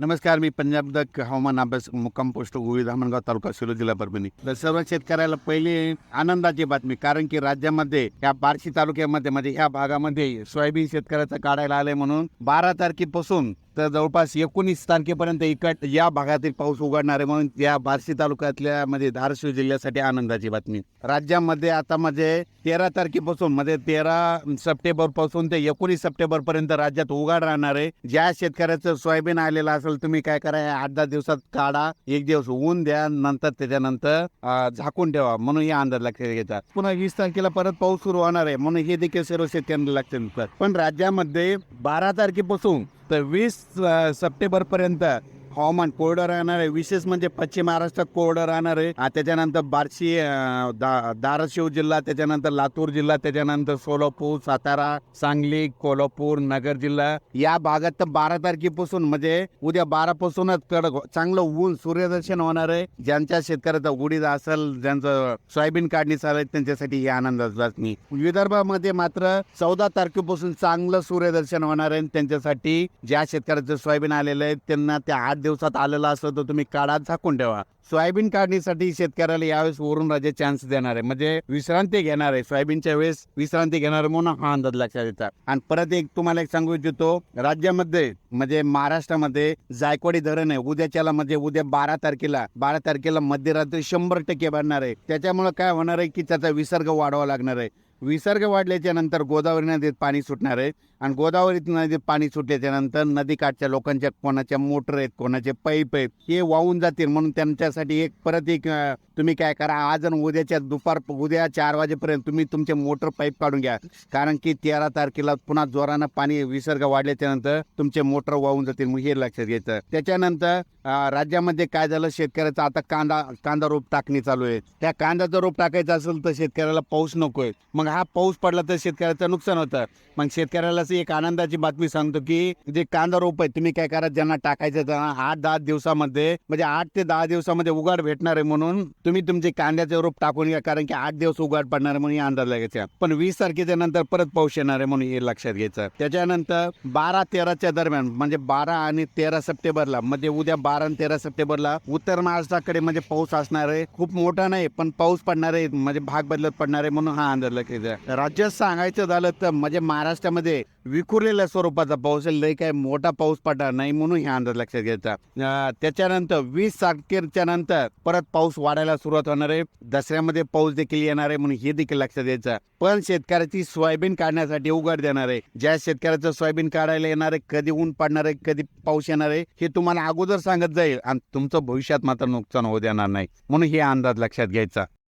नमस्कार मी पंजाब दक हवामान अभ्यास मुक्काम पोस्ट गोळी धामणगाव तालुका शिरो जिल्हा परभणी. तर सर्व शेतकऱ्याला पहिली आनंदाची बातमी कारण की राज्यामध्ये या बार्शी तालुक्यामध्ये म्हणजे या भागामध्ये सोयाबीन शेतकऱ्याचं काढायला आलंय म्हणून बारा तारखेपासून तर जवळपास एकोणीस तारखेपर्यंत इकट या भागातील पाऊस उघडणार आहे म्हणून या बार्शी तालुक्यातल्या म्हणजे धाराशिव जिल्ह्यासाठी आनंदाची बातमी. राज्यामध्ये आता म्हणजे तेरा तारखेपासून म्हणजे तेरा सप्टेंबरपासून ते एकोणीस सप्टेंबरपर्यंत राज्यात उघड राहणार आहे. ज्या शेतकऱ्याचं सोयाबीन आलेलं असेल तुम्ही काय करा आठ दहा दिवसात काढा एक दिवस ऊन द्या नंतर त्याच्यानंतर झाकून ठेवा म्हणून या अंदाज लक्षात घ्यायचा पुन्हा वीस तारखेला परत पाऊस सुरू होणार आहे म्हणून हे देखील सर्व शेतकऱ्यांना लक्षात पण राज्यामध्ये बारा तारखेपासून तर वीस सप्टेंबरपर्यंत हवामान कोरडं राहणार आहे. विशेष म्हणजे पश्चिम महाराष्ट्रात कोरडं राहणार आहे. त्याच्यानंतर बार्शी दा धाराशिव जिल्हा त्याच्यानंतर लातूर जिल्हा त्याच्यानंतर सोलापूर सातारा सांगली कोल्हापूर नगर जिल्हा. या भागात तर बारा तारखेपासून म्हणजे उद्या बारा पासूनच कडक चांगलं ऊन सूर्यदर्शन होणार आहे. ज्यांच्या शेतकऱ्याचा उडीद असेल ज्यांचं सोयाबीन काढणी चालू आहे त्यांच्यासाठी ही आनंदाची बातमी. विदर्भामध्ये मात्र चौदा तारखेपासून चांगलं सूर्यदर्शन होणार आहे. त्यांच्यासाठी ज्या शेतकऱ्याचं सोयाबीन आलेलं आहे त्यांना त्या आठ दिवसात आलेलं असलं तर तुम्ही काढा झाकून ठेवा. सोयाबीन काढणीसाठी शेतकऱ्याला यावेळेस वरून राजे चान्स देणार आहे. म्हणजे विश्रांती घेणार आहे. सोयाबीनच्या वेळेस विश्रांती घेणार म्हणून हा अंदाज लक्षात येतात. आणि परत एक तुम्हाला एक सांगू इच्छितो. राज्यामध्ये म्हणजे महाराष्ट्रामध्ये जायकवाडी धरण आहे. उद्याच्याला म्हणजे उद्या बारा तारखेला बारा तारखेला मध्यरात्री शंभर टक्के भरणार आहे. त्याच्यामुळे काय होणार आहे की त्याचा विसर्ग वाढवावा लागणार आहे. विसर्ग वाढल्याच्या नंतर गोदावरी नदीत पाणी सुटणार आहे. आणि गोदावरी नदीत पाणी सुटल्याच्या नंतर नदीकाठच्या लोकांच्या कोणाच्या मोटर आहेत कोणाचे पाईप आहेत हे वाहून जातील. म्हणून त्यांच्यासाठी एक परत एक तुम्ही काय करा आज आणि उद्याच्या दुपार उद्या चार वाजेपर्यंत तुम्ही तुमचे मोटर पाईप काढून घ्या. कारण की तेरा तारखेला पुन्हा जोरानं पाणी विसर्ग वाढल्याच्या नंतर तुमचे मोटर वाहून जातील मग हे लक्षात घ्यायचं. त्याच्यानंतर राज्यामध्ये काय झालं शेतकऱ्याचं आता कांदा कांदा रोप टाकणी चालू आहे. त्या कांद्याचं रोप टाकायचं असेल तर शेतकऱ्याला पाऊस नकोय. मग हा पाऊस पडला तर शेतकऱ्याचं नुकसान होतं. मग शेतकऱ्याला एक आनंदाची बातमी सांगतो की जे कांदा रोप आहे तुम्ही काय करा ज्यांना टाकायचं त्यांना आठ दहा दिवसामध्ये म्हणजे आठ ते दहा दिवसामध्ये उघाड भेटणार आहे म्हणून तुम्ही तुमचे कांद्याचे रोप टाकून घ्या कारण की आठ दिवस उघाड पडणार आहे म्हणून अंदाज लागायचा पण वीस तारखेच्या नंतर परत पाऊस येणार आहे म्हणून हे लक्षात घ्यायचं. त्याच्यानंतर बारा तेराच्या दरम्यान म्हणजे बारा आणि तेरा सप्टेंबरला म्हणजे उद्या बारा आणि तेरा सप्टेंबरला उत्तर महाराष्ट्राकडे म्हणजे पाऊस असणार आहे. खूप मोठा नाही पण पाऊस पडणार आहे म्हणजे भाग बदलत पडणार आहे म्हणून हा अंदाज लागेल तिथे राज्यात सांगायचं झालं तर म्हणजे महाराष्ट्रामध्ये विखुरलेल्या स्वरूपाचा पाऊस आहे. लय काय मोठा पाऊस पडणार नाही म्हणून हे अंदाज लक्षात घ्यायचा. त्याच्यानंतर वीस तारखेच्या नंतर परत पाऊस वाढायला सुरुवात होणार आहे. दसऱ्यामध्ये पाऊस देखील येणार आहे म्हणून हे देखील लक्षात घ्यायचं. पण शेतकऱ्याची सोयाबीन काढण्यासाठी उघड देणार आहे. ज्या शेतकऱ्याचं सोयाबीन काढायला येणार आहे कधी ऊन पडणार आहे कधी पाऊस येणार आहे हे तुम्हाला अगोदर सांगत जाईल आणि तुमचं भविष्यात मात्र नुकसान होऊ देणार नाही म्हणून हे अंदाज लक्षात घ्यायचा.